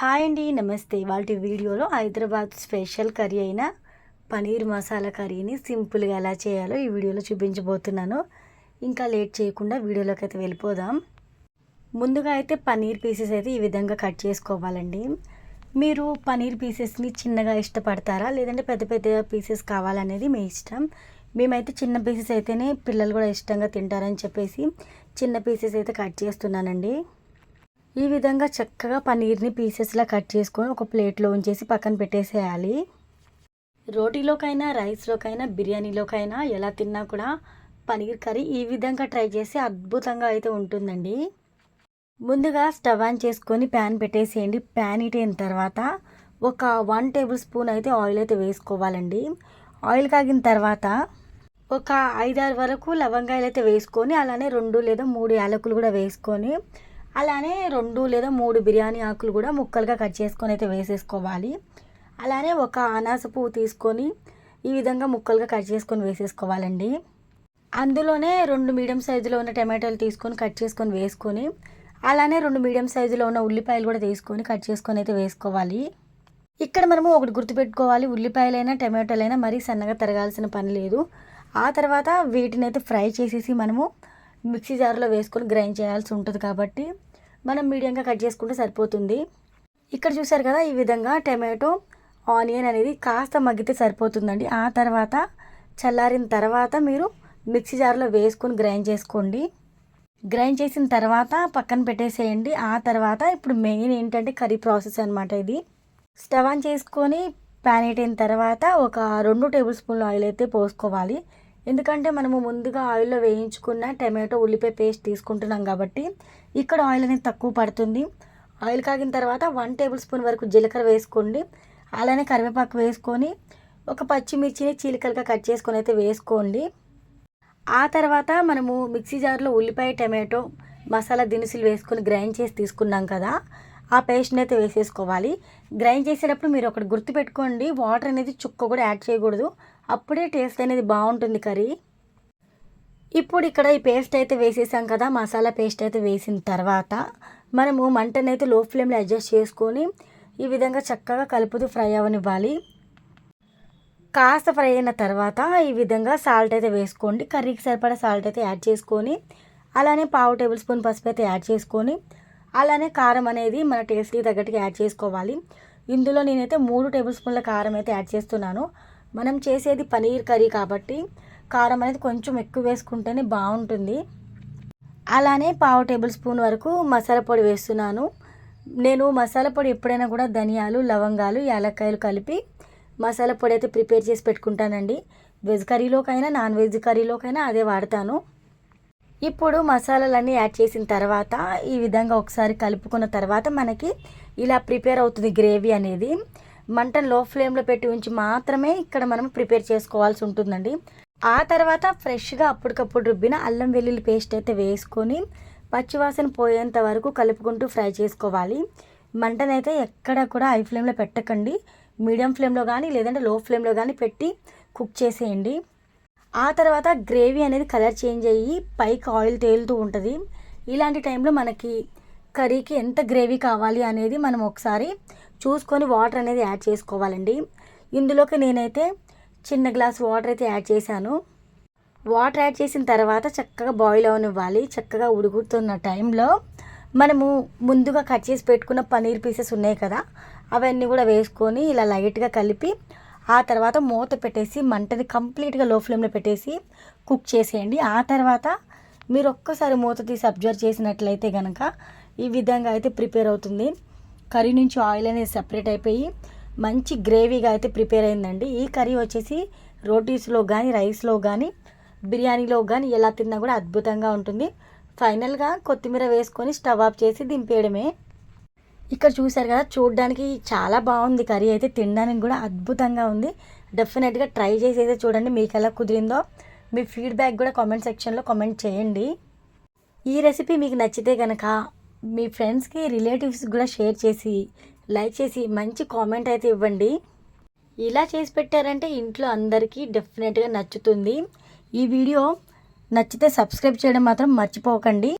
Hi అండి నమస్తే. వాటి వీడియోలో హైదరాబాద్ స్పెషల్ కర్రీ అయిన పనీర్ మసాలా కర్రీని సింపుల్గా ఎలా చేయాలో ఈ వీడియోలో చూపించబోతున్నాను. ఇంకా లేట్ చేయకుండా వీడియోలోకి అయితే వెళ్ళిపోదాం. ముందుగా అయితే పనీర్ పీసెస్ అయితే ఈ విధంగా కట్ చేసుకోవాలండి. మీరు పనీర్ పీసెస్ని చిన్నగా ఇష్టపడతారా? లేదంటే పెద్ద పెద్ద పీసెస్ కావాలనేది మీ ఇష్టం. మేమైతే చిన్న పీసెస్ అయితేనే పిల్లలు కూడా ఇష్టంగా తింటారని చెప్పేసి చిన్న పీసెస్ అయితే కట్ చేస్తున్నానండి. ఈ విధంగా చక్కగా పన్నీర్ని పీసెస్లా కట్ చేసుకొని ఒక ప్లేట్లో ఉంచేసి పక్కన పెట్టేసేయాలి. రోటీలోకైనా రైస్లోకైనా బిర్యానీలోకైనా ఎలా తిన్నా కూడా పనీర్ కర్రీ ఈ విధంగా ట్రై చేస్తే అద్భుతంగా అయితే ఉంటుందండి. ముందుగా స్టవ్ ఆన్ చేసుకొని ప్యాన్ పెట్టేసేయండి. ప్యాన్ హీట్ అయిన తర్వాత ఒక వన్ టేబుల్ స్పూన్ అయితే ఆయిల్ అయితే వేసుకోవాలండి. ఆయిల్ కాగిన తర్వాత ఒక ఐదారు వరకు లవంగాయలు అయితే వేసుకొని అలానే రెండు లేదా మూడు యాలకులు కూడా వేసుకొని అలానే రెండు లేదా మూడు బిర్యానీ ఆకులు కూడా ముక్కలుగా కట్ చేసుకొని అయితే వేసేసుకోవాలి. అలానే ఒక అనాస పువ్వు తీసుకొని ఈ విధంగా ముక్కలుగా కట్ చేసుకొని వేసేసుకోవాలండి. అందులోనే రెండు మీడియం సైజులో ఉన్న టమాటాలు తీసుకొని కట్ చేసుకొని వేసుకొని అలానే రెండు మీడియం సైజులో ఉన్న ఉల్లిపాయలు కూడా తీసుకొని కట్ చేసుకొని అయితే వేసుకోవాలి. ఇక్కడ మనము ఒకటి గుర్తుపెట్టుకోవాలి ఉల్లిపాయలైనా టమాటాలైనా మరీ సన్నగా తరగాల్సిన పని లేదు. ఆ తర్వాత వీటిని అయితే ఫ్రై చేసేసి మనము మిక్సీ జార్లో వేసుకొని గ్రైండ్ చేయాల్సి ఉంటుంది కాబట్టి మనం మీడియంగా కట్ చేసుకుంటే సరిపోతుంది. ఇక్కడ చూసారు కదా ఈ విధంగా టమాటో ఆనియన్ అనేది కాస్త మగ్గితే సరిపోతుందండి. ఆ తర్వాత చల్లారిన తర్వాత మీరు మిక్సీ జార్లో వేసుకొని గ్రైండ్ చేసుకోండి. గ్రైండ్ చేసిన తర్వాత పక్కన పెట్టేసేయండి. ఆ తర్వాత ఇప్పుడు మెయిన్ ఏంటంటే కర్రీ ప్రాసెస్ అనమాట ఇది. స్టవ్ ఆన్ చేసుకొని ప్యాన్ అయిన తర్వాత ఒక రెండు టేబుల్ స్పూన్ల ఆయిల్ అయితే పోసుకోవాలి. ఎందుకంటే మనము ముందుగా ఆయిల్లో వేయించుకున్న టమాటో ఉల్లిపాయ పేస్ట్ తీసుకుంటున్నాం కాబట్టి ఇక్కడ ఆయిల్ అనేది తక్కువ పడుతుంది. ఆయిల్ కాగిన తర్వాత వన్ టేబుల్ స్పూన్ వరకు జీలకర్ర వేసుకోండి. అలానే కరివేపాకు వేసుకొని ఒక పచ్చిమిర్చిని చీలికలుగా కట్ చేసుకొని అయితే వేసుకోండి. ఆ తర్వాత మనము మిక్సీ జార్లో ఉల్లిపాయ టమాటో మసాలా దినుసులు వేసుకొని గ్రైండ్ చేసి తీసుకున్నాం కదా ఆ పేస్ట్ని అయితే వేసేసుకోవాలి. గ్రైండ్ చేసేటప్పుడు మీరు ఒకటి గుర్తుపెట్టుకోండి వాటర్ అనేది చుక్క కూడా యాడ్ చేయకూడదు. అప్పుడే టేస్ట్ అనేది బాగుంటుంది కర్రీ. ఇప్పుడు ఇక్కడ ఈ పేస్ట్ అయితే వేసేసాం కదా మసాలా పేస్ట్ అయితే వేసిన తర్వాత మనము మంటని అయితే లో ఫ్లేమ్లో అడ్జస్ట్ చేసుకొని ఈ విధంగా చక్కగా కలుపుతూ ఫ్రై అవనివ్వాలి. కాస్త ఫ్రై అయిన తర్వాత ఈ విధంగా సాల్ట్ అయితే వేసుకోండి. కర్రీకి సరిపడా సాల్ట్ అయితే యాడ్ చేసుకొని అలానే పావు టేబుల్ స్పూన్ పసుపు అయితే యాడ్ చేసుకొని అలానే కారం అనేది మన టేస్ట్కి తగ్గట్టుగా యాడ్ చేసుకోవాలి. ఇందులో నేనైతే మూడు టేబుల్ స్పూన్ల కారం అయితే యాడ్ చేస్తున్నాను. మనం చేసేది పనీర్ కర్రీ కాబట్టి కారం అనేది కొంచెం ఎక్కువ వేసుకుంటేనే బాగుంటుంది. అలానే పావు టేబుల్ స్పూన్ వరకు మసాలా పొడి వేస్తున్నాను. నేను మసాలా పొడి ఎప్పుడైనా కూడా ధనియాలు లవంగాలు యాలక్కాయలు కలిపి మసాలా పొడి అయితే ప్రిపేర్ చేసి పెట్టుకుంటానండి. వెజ్ కర్రీలోకైనా నాన్ వెజ్ కర్రీలోకైనా అదే వాడతాను. ఇప్పుడు మసాలాలన్నీ యాడ్ చేసిన తర్వాత ఈ విధంగా ఒకసారి కలుపుకున్న తర్వాత మనకి ఇలా ప్రిపేర్ అవుతుంది గ్రేవీ అనేది. మంటను లో ఫ్లేమ్లో పెట్టి ఉంచి మాత్రమే ఇక్కడ మనం ప్రిపేర్ చేసుకోవాల్సి ఉంటుందండి. ఆ తర్వాత ఫ్రెష్గా అప్పటికప్పుడు రుబ్బిన అల్లం వెల్లుల్లి పేస్ట్ అయితే వేసుకొని పచ్చివాసన పోయేంత వరకు కలుపుకుంటూ ఫ్రై చేసుకోవాలి. మంటనైతే ఎక్కడ కూడా హై ఫ్లేమ్లో పెట్టకండి. మీడియం ఫ్లేమ్లో కానీ లేదంటే లో ఫ్లేమ్లో కానీ పెట్టి కుక్ చేసేయండి. ఆ తర్వాత గ్రేవీ అనేది కలర్ చేంజ్ అయ్యి పైకి ఆయిల్ తేలుతూ ఉంటుంది. ఇలాంటి టైంలో మనకి కర్రీకి ఎంత గ్రేవీ కావాలి అనేది మనం ఒకసారి చూసుకొని వాటర్ అనేది యాడ్ చేసుకోవాలండి. ఇందులోకి నేనైతే చిన్న గ్లాస్ వాటర్ అయితే యాడ్ చేశాను. వాటర్ యాడ్ చేసిన తర్వాత చక్కగా బాయిల్ అవనివ్వాలి. చక్కగా ఉడుకుతున్న టైంలో మనము ముందుగా కట్ చేసి పెట్టుకున్న పనీర్ పీసెస్ ఉన్నాయి కదా అవన్నీ కూడా వేసుకొని ఇలా లైట్గా కలిపి ఆ తర్వాత మూత పెట్టేసి మంటని కంప్లీట్గా లో ఫ్లేమ్లో పెట్టేసి కుక్ చేసేయండి. ఆ తర్వాత మీరు ఒక్కసారి మూత తీసి అబ్జర్వ్ చేసినట్లయితే కనుక ఈ విధంగా అయితే ప్రిపేర్ అవుతుంది. కర్రీ నుంచి ఆయిల్ అనేది సపరేట్ అయిపోయి మంచి గ్రేవీగా అయితే ప్రిపేర్ అయిందండి. ఈ కర్రీ వచ్చేసి రోటీస్లో కానీ రైస్లో కానీ బిర్యానీలో కానీ ఎలా తిన్నా కూడా అద్భుతంగా ఉంటుంది. ఫైనల్గా కొత్తిమీర వేసుకొని స్టవ్ ఆఫ్ చేసి దింపేయడమే. ఇక్కడ చూసారు కదా చూడడానికి చాలా బాగుంది కర్రీ అయితే తినడానికి కూడా అద్భుతంగా ఉంది. డెఫినెట్గా ట్రై చేసి అయితే చూడండి మీకు ఎలా కుదిరిందో. మీ ఫీడ్బ్యాక్ కూడా కామెంట్ సెక్షన్లో కామెంట్ చేయండి. ఈ రెసిపీ మీకు నచ్చితే కనుక మీ ఫ్రెండ్స్కి రిలేటివ్స్ కూడా షేర్ చేసి లైక్ చేసి మంచి కామెంట్ అయితే ఇవ్వండి. ఇలా చేసి పెట్టారంటే ఇంట్లో అందరికీ డెఫినెట్గా నచ్చుతుంది. ఈ వీడియో నచ్చితే సబ్స్క్రైబ్ చేయడం మాత్రం మర్చిపోకండి.